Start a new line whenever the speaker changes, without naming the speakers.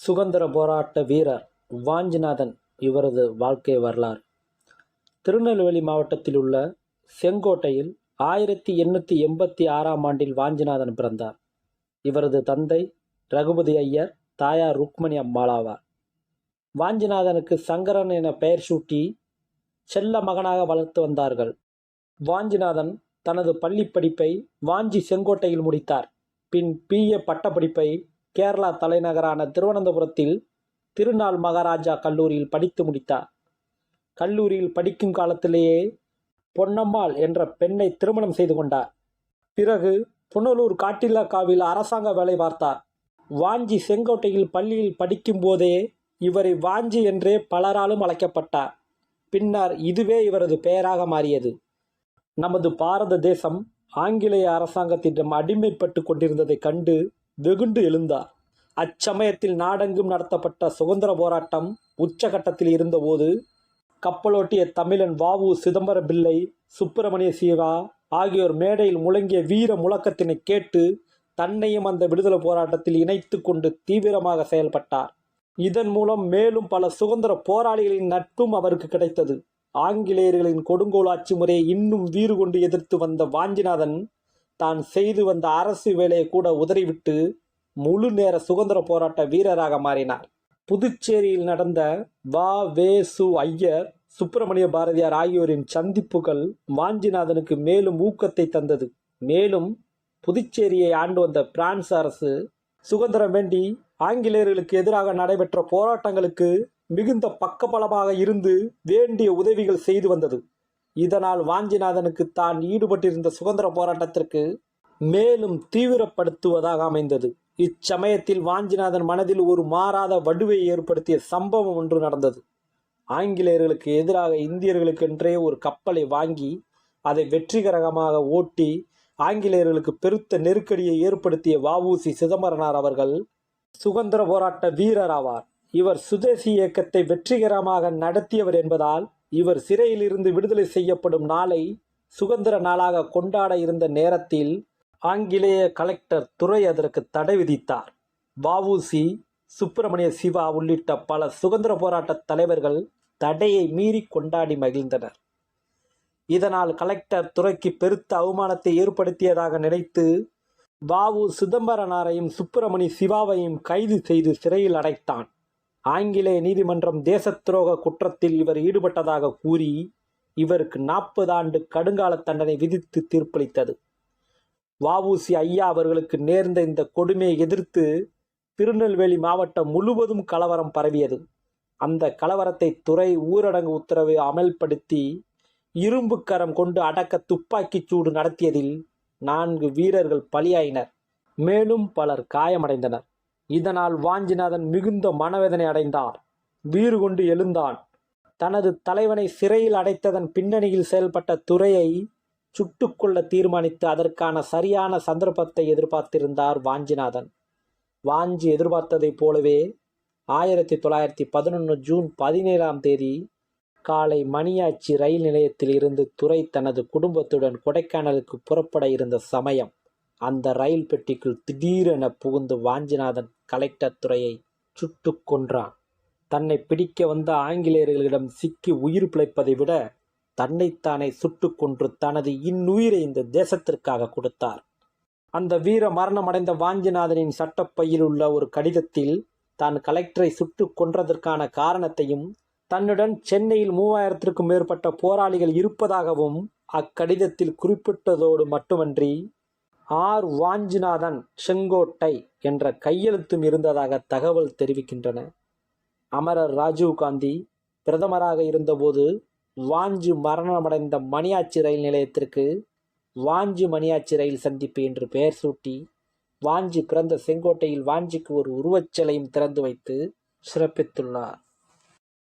சுதந்திர போராட்ட வீரர் வாஞ்சிநாதன் இவரது வாழ்க்கை வரலாறு. திருநெல்வேலி மாவட்டத்தில் உள்ள செங்கோட்டையில் ஆயிரத்தி எண்ணூற்றி எண்பத்தி ஆறாம் ஆண்டில் வாஞ்சிநாதன் பிறந்தார். இவரது தந்தை ரகுபதி ஐயர் தாயார் ருக்மணி அம்மாளாவார் வாஞ்சிநாதனுக்கு சங்கரன் என பெயர் சூட்டி செல்ல மகனாக வளர்த்து வந்தார்கள். வாஞ்சிநாதன் தனது பள்ளி படிப்பை வாஞ்சி செங்கோட்டையில் முடித்தார். பின் பிஏ பட்டப்படிப்பை கேரளா தலைநகரான திருவனந்தபுரத்தில் திருநாள் மகாராஜா கல்லூரியில் படித்து முடித்தார். கல்லூரியில் படிக்கும் காலத்திலேயே பொன்னம்மாள் என்ற பெண்ணை திருமணம் செய்து கொண்டார். பிறகு புனலூர் காட்டிலாக்காவில் அரசாங்க வேலை பார்த்தார். வாஞ்சி செங்கோட்டையில் பள்ளியில் படிக்கும் போதே இவரை வாஞ்சி என்றே பலராலும் அழைக்கப்பட்டார். பின்னர் இதுவே இவரது பெயராக மாறியது. நமது பாரத தேசம் ஆங்கிலேய அரசாங்கத்திடம் அடிமைப்பட்டு கொண்டிருந்ததைக் கண்டு வெகுண்டு எழுந்தார். அச்சமயத்தில் நாடெங்கும் நடத்தப்பட்ட சுதந்திர போராட்டம் உச்சகட்டத்தில் இருந்தபோது கப்பலோட்டிய தமிழன் வாவு சிதம்பர பிள்ளை சுப்பிரமணிய சிவா ஆகியோர் மேடையில் முழங்கிய வீர முழக்கத்தினை கேட்டு தன்னையும் அந்த விடுதலை போராட்டத்தில் இணைத்து கொண்டு தீவிரமாக செயல்பட்டார். இதன் மூலம் மேலும் பல சுதந்திர போராளிகளின் நட்பும் அவருக்கு கிடைத்தது. ஆங்கிலேயர்களின் கொடுங்கோல் ஆட்சி முறையை இன்னும் வீறு கொண்டு எதிர்த்து வந்த வாஞ்சிநாதன் தான் செய்து வந்த அரசு வேலையை கூட உதறிவிட்டு முழு நேர சுதந்திர போராட்ட வீரராக மாறினார். புதுச்சேரியில் நடந்த வா வே சு ஐயர் சுப்பிரமணிய பாரதியார் ஆகியோரின் சந்திப்புகள் வாஞ்சிநாதனுக்கு மேலும் ஊக்கத்தை தந்தது. மேலும் புதுச்சேரியை ஆண்டு வந்த பிரான்ஸ் அரசு சுதந்திரம் வேண்டி ஆங்கிலேயர்களுக்கு எதிராக நடைபெற்ற போராட்டங்களுக்கு மிகுந்த பக்கபலமாக இருந்து வேண்டிய உதவிகள் செய்து வந்தது. இதனால் வாஞ்சிநாதனுக்கு தான் ஈடுபட்டிருந்த சுதந்திர போராட்டத்திற்கு மேலும் தீவிரப்படுத்துவதாக அமைந்தது. இச்சமயத்தில் வாஞ்சிநாதன் மனதில் ஒரு மாறாத வடுவை ஏற்படுத்திய சம்பவம் ஒன்று நடந்தது. ஆங்கிலேயர்களுக்கு எதிராக இந்தியர்களுக்கென்றே ஒரு கப்பலை வாங்கி அதை வெற்றிகரமாக ஓட்டி ஆங்கிலேயர்களுக்கு பெருத்த நெருக்கடியை ஏற்படுத்திய வஉசி சிதம்பரனார் அவர்கள் சுதந்திர போராட்ட வீரர் ஆவார். இவர் சுதேசி இயக்கத்தை வெற்றிகரமாக நடத்தியவர் என்பதால் இவர் சிறையிலிருந்து விடுதலை செய்யப்படும் நாளை சுதந்திர நாளாக கொண்டாட இருந்த நேரத்தில் ஆங்கிலேய கலெக்டர் துறை அதற்கு தடை விதித்தார். வவுசி சுப்பிரமணிய சிவா உள்ளிட்ட பல சுதந்திர போராட்ட தலைவர்கள் தடையை மீறி கொண்டாடி மகிழ்ந்தனர். இதனால் கலெக்டர் துறைக்கு பெருத்த அவமானத்தை ஏற்படுத்தியதாக நினைத்து வாவு சிதம்பரனாரையும் சுப்பிரமணி சிவாவையும் கைது செய்து சிறையில் அடைத்தான். ஆங்கிலேய நீதிமன்றம் தேசத்துரோக குற்றத்தில் இவர் ஈடுபட்டதாக கூறி இவருக்கு நாற்பது ஆண்டு கடுங்கால தண்டனை விதித்து தீர்ப்பளித்தது. வஉசி ஐயா அவர்களுக்கு நேர்ந்த இந்த கொடுமையை எதிர்த்து திருநெல்வேலி மாவட்டம் முழுவதும் கலவரம் பரவியது. அந்த கலவரத்தை துறை ஊரடங்கு உத்தரவை அமல்படுத்தி இரும்பு கரம் கொண்டு அடக்க துப்பாக்கிச் சூடு நடத்தியதில் நான்கு வீரர்கள் பலியாயினர். மேலும் பலர் காயமடைந்தனர். இதனால் வாஞ்சிநாதன் மிகுந்த மனவேதனை அடைந்தார். வீறு கொண்டு எழுந்தான். தனது தலைவனை சிறையில் அடைத்ததன் பின்னணியில் செயல்பட்ட துறையை சுட்டுக்கொள்ள தீர்மானித்து அதற்கான சரியான சந்தர்ப்பத்தை எதிர்பார்த்திருந்தார் வாஞ்சிநாதன். வாஞ்சி எதிர்பார்த்ததைப் போலவே ஆயிரத்தி தொள்ளாயிரத்தி பதினொன்று ஜூன் பதினேழாம் தேதி காலை மணியாச்சி ரயில் நிலையத்தில் இருந்து துறை தனது குடும்பத்துடன் கொடைக்கானலுக்கு புறப்பட இருந்த சமயம். அந்த ரயில் பெட்டிக்குள் திடீரென புகுந்து வாஞ்சிநாதன் கலெக்டர் துறையை சுட்டு கொன்றான். தன்னை பிடிக்க வந்த ஆங்கிலேயர்களிடம் சிக்கி உயிர் பிழைப்பதை விட தன்னைத்தானே சுட்டு கொன்று தனது இன்னுயிரை இந்த தேசத்திற்காக கொடுத்தார். அந்த வீர மரணமடைந்த வாஞ்சிநாதனின் சட்டப்பையில் உள்ள ஒரு கடிதத்தில் தான் கலெக்டரை சுட்டு கொன்றதற்கான காரணத்தையும் தன்னுடன் சென்னையில் மூவாயிரத்திற்கும் மேற்பட்ட போராளிகள் இருப்பதாகவும் அக்கடிதத்தில் குறிப்பிட்டதோடு மட்டுமன்றி ஆர் வாஞ்சிநாதன் செங்கோட்டை என்ற கையெழுத்தும் இருந்ததாக தகவல் தெரிவிக்கின்றன. அமரர் ராஜீவ் காந்தி பிரதமராக இருந்தபோது வாஞ்சி மரணமடைந்த மணியாச்சி ரயில் நிலையத்திற்கு வாஞ்சி மணியாச்சி ரயில் சந்திப்பு என்று பெயர் சூட்டி வாஞ்சி பிறந்த செங்கோட்டையில் வாஞ்சிக்கு ஒரு உருவச்சிலையும் திறந்து வைத்து சிறப்பித்துள்ளார்.